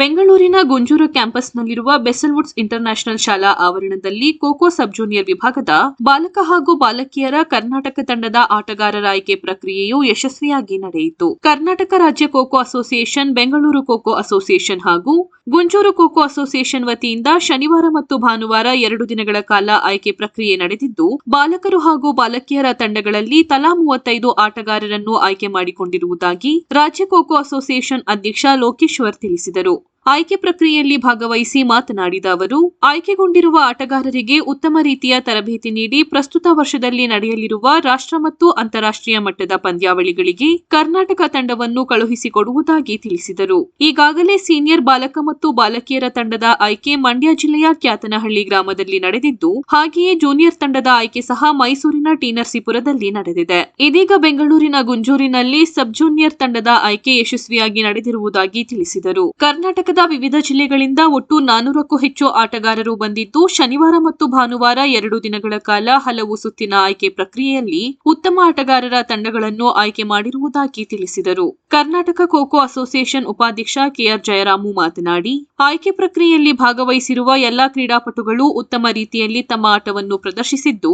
ಬೆಂಗಳೂರಿನ ಗುಂಜೂರು ಕ್ಯಾಂಪಸ್ನಲ್ಲಿರುವ ಬೆಸಲ್ವುಡ್ಸ್ ಇಂಟರ್ನ್ಯಾಷನಲ್ ಶಾಲಾ ಆವರಣದಲ್ಲಿ ಕೋಕೋ ಸಬ್ ಜೂನಿಯರ್ ವಿಭಾಗದ ಬಾಲಕ ಹಾಗೂ ಬಾಲಕಿಯರ ಕರ್ನಾಟಕ ತಂಡದ ಆಟಗಾರರ ಆಯ್ಕೆ ಪ್ರಕ್ರಿಯೆಯು ಯಶಸ್ವಿಯಾಗಿ ನಡೆಯಿತು. ಕರ್ನಾಟಕ ರಾಜ್ಯ ಕೋಕೋ ಅಸೋಸಿಯೇಷನ್, ಬೆಂಗಳೂರು ಕೋಕೋ ಅಸೋಸಿಯೇಷನ್ ಹಾಗೂ ಗುಂಜೂರು ಖೋಖೋ ಅಸೋಸಿಯೇಷನ್ ವತಿಯಿಂದ ಶನಿವಾರ ಮತ್ತು ಭಾನುವಾರ ಎರಡು ದಿನಗಳ ಕಾಲ ಆಯ್ಕೆ ಪ್ರಕ್ರಿಯೆ ನಡೆದಿದ್ದು, ಬಾಲಕರು ಹಾಗೂ ಬಾಲಕಿಯರ ತಂಡಗಳಲ್ಲಿ ತಲಾ ಮೂವತ್ತೈದು ಆಟಗಾರರನ್ನು ಆಯ್ಕೆ ಮಾಡಿಕೊಂಡಿರುವುದಾಗಿ ರಾಜ್ಯ ಕೋಕೋ ಅಸೋಸಿಯೇಷನ್ ಅಧ್ಯಕ್ಷ ಲೋಕೇಶ್ವರ್ ತಿಳಿಸಿದರು. ಆಯ್ಕೆ ಪ್ರಕ್ರಿಯೆಯಲ್ಲಿ ಭಾಗವಹಿಸಿ ಮಾತನಾಡಿದ ಅವರು, ಆಯ್ಕೆಗೊಂಡಿರುವ ಆಟಗಾರರಿಗೆ ಉತ್ತಮ ರೀತಿಯ ತರಬೇತಿ ನೀಡಿ ಪ್ರಸ್ತುತ ವರ್ಷದಲ್ಲಿ ನಡೆಯಲಿರುವ ರಾಷ್ಟ್ರ ಮತ್ತು ಅಂತಾರಾಷ್ಟ್ರೀಯ ಮಟ್ಟದ ಪಂದ್ಯಾವಳಿಗಳಿಗೆ ಕರ್ನಾಟಕ ತಂಡವನ್ನು ಕಳುಹಿಸಿಕೊಡುವುದಾಗಿ ತಿಳಿಸಿದರು. ಈಗಾಗಲೇ ಸೀನಿಯರ್ ಬಾಲಕ ಮತ್ತು ಬಾಲಕಿಯರ ತಂಡದ ಆಯ್ಕೆ ಮಂಡ್ಯ ಜಿಲ್ಲೆಯ ಕ್ಯಾತನಹಳ್ಳಿ ಗ್ರಾಮದಲ್ಲಿ ನಡೆದಿದ್ದು, ಹಾಗೆಯೇ ಜೂನಿಯರ್ ತಂಡದ ಆಯ್ಕೆ ಸಹ ಮೈಸೂರಿನ ಟಿ ನರಸೀಪುರದಲ್ಲಿ ನಡೆದಿದೆ. ಇದೀಗ ಬೆಂಗಳೂರಿನ ಗುಂಜೂರಿನಲ್ಲಿ ಸಬ್ ಜೂನಿಯರ್ ತಂಡದ ಆಯ್ಕೆ ಯಶಸ್ವಿಯಾಗಿ ನಡೆದಿರುವುದಾಗಿ ತಿಳಿಸಿದರು. ಕರ್ನಾಟಕದ ವಿವಿಧ ಜಿಲ್ಲೆಗಳಿಂದ ಒಟ್ಟು ನಾನೂರಕ್ಕೂ ಹೆಚ್ಚು ಆಟಗಾರರು ಬಂದಿದ್ದು, ಶನಿವಾರ ಮತ್ತು ಭಾನುವಾರ ಎರಡು ದಿನಗಳ ಕಾಲ ಹಲವು ಸುತ್ತಿನ ಆಯ್ಕೆ ಪ್ರಕ್ರಿಯೆಯಲ್ಲಿ ಉತ್ತಮ ಆಟಗಾರರ ತಂಡಗಳನ್ನು ಆಯ್ಕೆ ಮಾಡಿರುವುದಾಗಿ ತಿಳಿಸಿದರು. ಕರ್ನಾಟಕ ಖೋಖೋ ಅಸೋಸಿಯೇಷನ್ ಉಪಾಧ್ಯಕ್ಷ ಕೆಆರ್ ಜಯರಾಮು ಮಾತನಾಡಿ, ಆಯ್ಕೆ ಪ್ರಕ್ರಿಯೆಯಲ್ಲಿ ಭಾಗವಹಿಸಿರುವ ಎಲ್ಲಾ ಕ್ರೀಡಾಪಟುಗಳು ಉತ್ತಮ ರೀತಿಯಲ್ಲಿ ತಮ್ಮ ಆಟವನ್ನು ಪ್ರದರ್ಶಿಸಿದ್ದು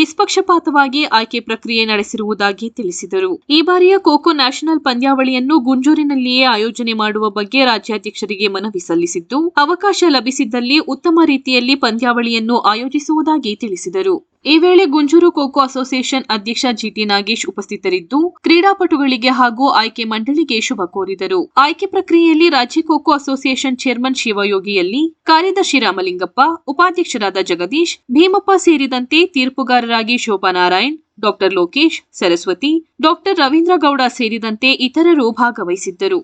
ನಿಷ್ಪಕ್ಷಪಾತವಾಗಿ ಆಯ್ಕೆ ಪ್ರಕ್ರಿಯೆ ನಡೆಸಿರುವುದಾಗಿ ತಿಳಿಸಿದರು. ಈ ಬಾರಿಯ ಖೋಖೋ ನ್ಯಾಷನಲ್ ಪಂದ್ಯಾವಳಿಯನ್ನು ಗುಂಜೂರಿನಲ್ಲಿಯೇ ಆಯೋಜನೆ ಮಾಡುವ ಬಗ್ಗೆ ರಾಜ್ಯಾಧ್ಯಕ್ಷರಿಗೆ ಮನವಿ ಸಲ್ಲಿಸಿದ್ದು, ಅವಕಾಶ ಲಭಿಸಿದ್ದಲ್ಲಿ ಉತ್ತಮ ರೀತಿಯಲ್ಲಿ ಪಂದ್ಯಾವಳಿಯನ್ನು ಆಯೋಜಿಸುವುದಾಗಿ ತಿಳಿಸಿದರು. ಈ ವೇಳೆ ಗುಂಜೂರು ಖೋಖೋ ಅಸೋಸಿಯೇಷನ್ ಅಧ್ಯಕ್ಷ ಜಿಟಿ ನಾಗೇಶ್ ಉಪಸ್ಥಿತರಿದ್ದು, ಕ್ರೀಡಾಪಟುಗಳಿಗೆ ಹಾಗೂ ಆಯ್ಕೆ ಮಂಡಳಿಗೆ ಶುಭ ಕೋರಿದರು. ಆಯ್ಕೆ ಪ್ರಕ್ರಿಯೆಯಲ್ಲಿ ರಾಜ್ಯ ಖೋಖೋ ಅಸೋಸಿಯೇಷನ್ ಚೇರ್ಮನ್ ಶಿವಯೋಗಿಯಲ್ಲಿ ಕಾರ್ಯದರ್ಶಿ ರಾಮಲಿಂಗಪ್ಪ, ಉಪಾಧ್ಯಕ್ಷರಾದ ಜಗದೀಶ್, ಭೀಮಪ್ಪ ಸೇರಿದಂತೆ ತೀರ್ಪುಗಾರರಾಗಿ ಶೋಭಾ ನಾರಾಯಣ್ ಡಾಕ್ಟರ್ ಲೋಕೇಶ್, ಸರಸ್ವತಿ, ಡಾಕ್ಟರ್ ರವೀಂದ್ರ ಗೌಡ ಸೇರಿದಂತೆ ಇತರರು ಭಾಗವಹಿಸಿದ್ದರು.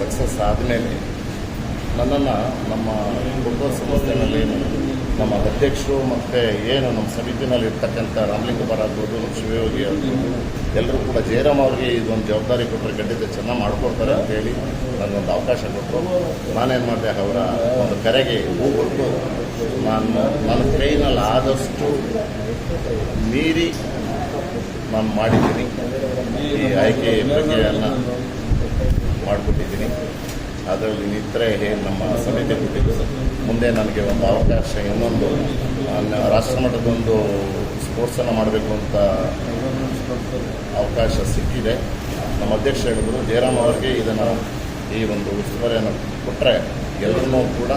ಸಕ್ಸಸ್ ಆದಮೇಲೆ ನನ್ನನ್ನು ನಮ್ಮ ಕುಟುಂಬ ಸಂಸ್ಥೆಯಲ್ಲಿ ನಮ್ಮ ಅಧ್ಯಕ್ಷರು ಮತ್ತು ಏನು ನಮ್ಮ ಸಮಿತಿನಲ್ಲಿ ಇರ್ತಕ್ಕಂಥ ರಾಮಲಿಂಗಪ್ಪರ ಆಗ್ಬೋದು ನಮ್ಮ ಶಿವಯೋಗಿ ಆಗ್ಬೋದು ಎಲ್ಲರೂ ಕೂಡ ಜಯರಾಮ್ ಅವರಿಗೆ ಇದೊಂದು ಜವಾಬ್ದಾರಿ ಕೊಟ್ಟರೆ ಖಂಡಿತ ಚೆನ್ನಾಗಿ ಮಾಡ್ಕೊಡ್ತಾರೆ ಅಂತ ಹೇಳಿ ನನಗೊಂದು ಅವಕಾಶ ಕೊಟ್ಟರು. ನಾನೇನು ಮಾಡಿದೆ, ಅವರ ಒಂದು ಕರೆಗೆ ಹೂ ಕೊಟ್ಟು ನಾನು, ನನ್ನ ಕೈನಲ್ಲಿ ಆದಷ್ಟು ಮೀರಿ ನಾನು ಮಾಡಿದ್ದೀನಿ. ಈ ಆಯ್ಕೆ ಪ್ರಕ್ರಿಯೆಯನ್ನು ಮಾಡಿಕೊಟ್ಟಿದ್ದೀನಿ. ಅದರಲ್ಲಿ ನಿಂತರೆ ಏನು ನಮ್ಮ ಸಮಿತಿ ಕೊಟ್ಟಿದ್ದು ಮುಂದೆ ನನಗೆ ಒಂದು ಅವಕಾಶ, ಇನ್ನೊಂದು ರಾಷ್ಟ್ರ ರಾಷ್ಟ್ರಮಟ್ಟದೊಂದು ಸ್ಪೋರ್ಟ್ಸನ್ನು ಮಾಡಬೇಕು ಅಂತ ಅವಕಾಶ ಸಿಕ್ಕಿದೆ. ನಮ್ಮ ಅಧ್ಯಕ್ಷ ಹೇಳಿದ್ರು, ಜಯರಾಮ್ ಅವರಿಗೆ ಇದನ್ನು ಈ ಒಂದು ಉಸ್ತುವಾರಿಯನ್ನು ಕೊಟ್ಟರೆ ಎಲ್ಲರನ್ನೂ ಕೂಡ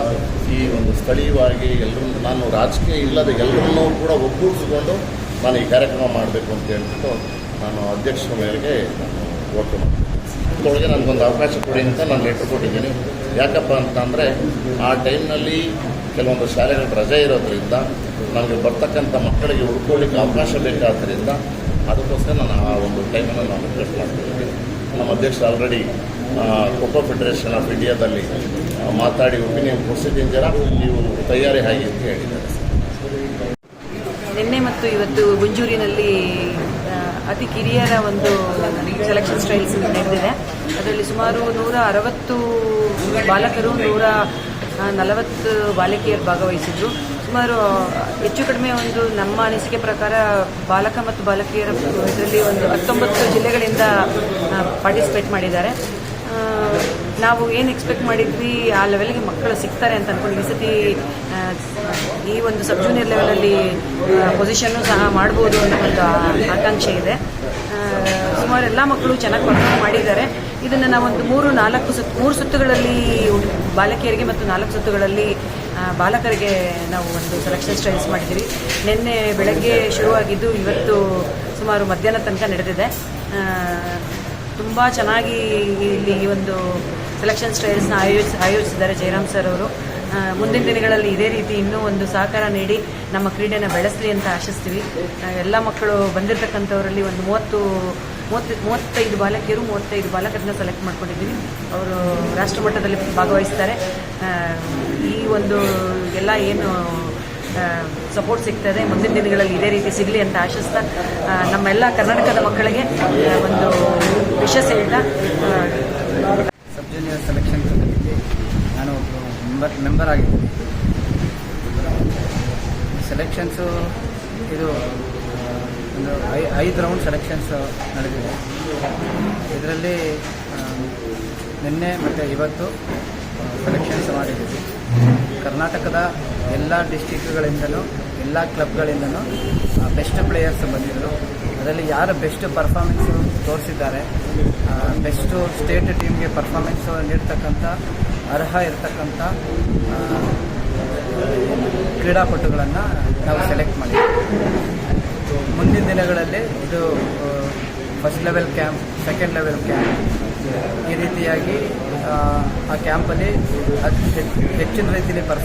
ಈ ಒಂದು ಸ್ಥಳೀಯವಾಗಿ ಎಲ್ಲರೂ ನಾನು ರಾಜಕೀಯ ಇಲ್ಲದ ಎಲ್ಲರನ್ನೂ ಕೂಡ ಒಗ್ಗೂಡಿಸಿಕೊಂಡು ನಾನು ಈ ಕಾರ್ಯಕ್ರಮ ಮಾಡಬೇಕು ಅಂತ ಹೇಳ್ಬಿಟ್ಟು ನಾನು ಅಧ್ಯಕ್ಷರ ಮೇರೆಗೆ ನಾನು ಇದರೊಳಗೆ ನನಗೊಂದು ಅವಕಾಶ ಕೊಡಿ ಅಂತ ನಾನು ಲೆಟ್ರ್ ಕೊಟ್ಟಿದ್ದೀನಿ. ಯಾಕಪ್ಪ ಅಂತಂದರೆ ಆ ಟೈಮ್ನಲ್ಲಿ ಕೆಲವೊಂದು ಶಾಲೆಗಳ ರಜೆ ಇರೋದ್ರಿಂದ ನಮಗೆ ಬರ್ತಕ್ಕಂಥ ಮಕ್ಕಳಿಗೆ ಉಳ್ಕೊಳ್ಳಿಕ್ಕೆ ಅವಕಾಶ ಬೇಕಾದ್ದರಿಂದ ಅದಕ್ಕೋಸ್ಕರ ನಾನು ಆ ಒಂದು ಟೈಮನ್ನು ನಾನು ರಿಕ್ವೆಸ್ಟ್ ಮಾಡ್ತಿದ್ದೀನಿ ನಮ್ಮ ಅಧ್ಯಕ್ಷ ಆಲ್ರೆಡಿ ಖೋಖೋ ಫೆಡರೇಷನ್ ಆಫ್ ಇಂಡಿಯಾದಲ್ಲಿ ಮಾತಾಡಿ ಒಪಿನಿಯನ್ ಕೊಡಿಸಿದ್ದೀನಿ ಜನ. ನೀವು ತಯಾರಿ ಆಗಿ ಅಂತ ಹೇಳಿದ್ದಾರೆ. ನಿನ್ನೆ ಮತ್ತು ಇವತ್ತು ಗುಂಜೂರಿನಲ್ಲಿ ಅತಿ ಕಿರಿಯರ ಒಂದು ಸೆಲೆಕ್ಷನ್ ಸ್ಟೈಲ್ಸ್ ನಡೆದಿದೆ. ಅದರಲ್ಲಿ ಸುಮಾರು ನೂರ ಅರವತ್ತು ಬಾಲಕರು, ನೂರ ನಲವತ್ತು ಬಾಲಕಿಯರು ಭಾಗವಹಿಸಿದ್ರು. ಸುಮಾರು ಹೆಚ್ಚು ಕಡಿಮೆ ಒಂದು ನಮ್ಮ ಅನಿಸಿಕೆ ಪ್ರಕಾರ ಬಾಲಕ ಮತ್ತು ಬಾಲಕಿಯರ ಇದರಲ್ಲಿ ಒಂದು ಹತ್ತೊಂಬತ್ತು ಜಿಲ್ಲೆಗಳಿಂದ ಪಾರ್ಟಿಸಿಪೇಟ್ ಮಾಡಿದ್ದಾರೆ. ನಾವು ಏನು ಎಕ್ಸ್ಪೆಕ್ಟ್ ಮಾಡಿದ್ವಿ, ಆ ಲೆವೆಲ್ಗೆ ಮಕ್ಕಳು ಸಿಗ್ತಾರೆ ಅಂತ ಅಂದ್ಕೊಂಡು ಈ ಸತಿ ಈ ಒಂದು ಸಬ್ ಜೂನಿಯರ್ ಲೆವೆಲಲ್ಲಿ ಪೊಸಿಷನ್ನು ಸಹ ಮಾಡ್ಬೋದು ಅನ್ನೋ ಒಂದು ಆಕಾಂಕ್ಷೆ ಇದೆ. ಸುಮಾರು ಎಲ್ಲ ಮಕ್ಕಳು ಚೆನ್ನಾಗಿ ಪರ್ಫಾರ್ಮ್ ಮಾಡಿದ್ದಾರೆ. ಇದನ್ನು ನಾವೊಂದು ಮೂರು, ನಾಲ್ಕು ಸುತ್ತು ಮೂರು ಸುತ್ತುಗಳಲ್ಲಿ ಬಾಲಕಿಯರಿಗೆ ಮತ್ತು ನಾಲ್ಕು ಸುತ್ತುಗಳಲ್ಲಿ ಬಾಲಕರಿಗೆ ನಾವು ಒಂದು ಸೆಲೆಕ್ಷನ್ ಸ್ಟೈಲ್ಸ್ ಮಾಡಿದ್ದೀವಿ. ನಿನ್ನೆ ಬೆಳಗ್ಗೆ ಶುರುವಾಗಿದ್ದು ಇವತ್ತು ಸುಮಾರು ಮಧ್ಯಾಹ್ನ ತನಕ ನಡೆದಿದೆ. ತುಂಬ ಚೆನ್ನಾಗಿ ಇಲ್ಲಿ ಈ ಒಂದು ಸೆಲೆಕ್ಷನ್ ಸ್ಟೈಲ್ಸ್ನ ಆಯೋಜಿಸಿ ಆಯೋಜಿಸಿದ್ದಾರೆ ಜಯರಾಮ್ ಸರ್ ಅವರು. ಮುಂದಿನ ದಿನಗಳಲ್ಲಿ ಇದೇ ರೀತಿ ಇನ್ನೂ ಒಂದು ಸಹಕಾರ ನೀಡಿ ನಮ್ಮ ಕ್ರೀಡೆನ ಬೆಳೆಸಲಿ ಅಂತ ಆಶಿಸ್ತೀವಿ. ಎಲ್ಲ ಮಕ್ಕಳು ಬಂದಿರತಕ್ಕಂಥವರಲ್ಲಿ ಒಂದು ಮೂವತ್ತು ಮೂವತ್ತು, ಮೂವತ್ತೈದು ಬಾಲಕಿಯರು, ಮೂವತ್ತೈದು ಬಾಲಕರನ್ನ ಸೆಲೆಕ್ಟ್ ಮಾಡ್ಕೊಂಡಿದ್ದೀವಿ. ಅವರು ರಾಷ್ಟ್ರಮಟ್ಟದಲ್ಲಿ ಭಾಗವಹಿಸ್ತಾರೆ. ಈ ಒಂದು ಎಲ್ಲ ಏನು ಸಪೋರ್ಟ್ ಸಿಗ್ತದೆ, ಮುಂದಿನ ದಿನಗಳಲ್ಲಿ ಇದೇ ರೀತಿ ಸಿಗಲಿ ಅಂತ ಆಶಿಸ್ತಾ ನಮ್ಮೆಲ್ಲ ಕರ್ನಾಟಕದ ಮಕ್ಕಳಿಗೆ ಒಂದು ವಿಶೇಷ ಹೇಳ್ತಾ ಸಬ್ ಜೂನಿಯರ್ ಸೆಲೆಕ್ಷನ್ ನಾನು ಒಬ್ಬರು ಮೆಂಬರ್ ಮೆಂಬರ್ ಆಗಿದ್ದೀನಿ. ಸೆಲೆಕ್ಷನ್ಸು ಇದು ಒಂದು ಐ ಐದು ರೌಂಡ್ ಸೆಲೆಕ್ಷನ್ಸ್ ನಡೆದಿದೆ. ಇದರಲ್ಲಿ ನಿನ್ನೆ ಮತ್ತು ಇವತ್ತು ಸೆಲೆಕ್ಷನ್ಸ್ ಮಾಡಿದ್ದೀವಿ. ಕರ್ನಾಟಕದ ಎಲ್ಲ ಡಿಸ್ಟಿಕ್ಗಳಿಂದಲೂ ಎಲ್ಲ ಕ್ಲಬ್ಗಳಿಂದಲೂ ಬೆಸ್ಟ್ ಪ್ಲೇಯರ್ಸ್ ಬಂದಿದ್ದರು. ಅದರಲ್ಲಿ ಯಾರು ಬೆಸ್ಟ್ ಪರ್ಫಾರ್ಮೆನ್ಸ್ ತೋರಿಸಿದ್ದಾರೆ? ಬೆಸ್ಟು ಸ್ಟೇಟ್ ಟೀಮ್ಗೆ ಪರ್ಫಾರ್ಮೆನ್ಸ್ ನೀಡ್ತಕ್ಕಂಥ, ಅರ್ಹ ಇರತಕ್ಕಂಥ ಕ್ರೀಡಾಪಟುಗಳನ್ನು ನಾವು ಸೆಲೆಕ್ಟ್ ಮಾಡಿದ್ದೀವಿ ಮುಂದಿನ ದಿನಗಳಲ್ಲಿ ಇದು first level camp second level camp ಈ ರೀತಿಯಾಗಿ ಆ, ಕ್ಯಾಂಪಲ್ಲಿ ಹೆಚ್ಚಿನ ರೀತಿಯಲ್ಲಿ ಪರ್ಫಾರ್ಮ್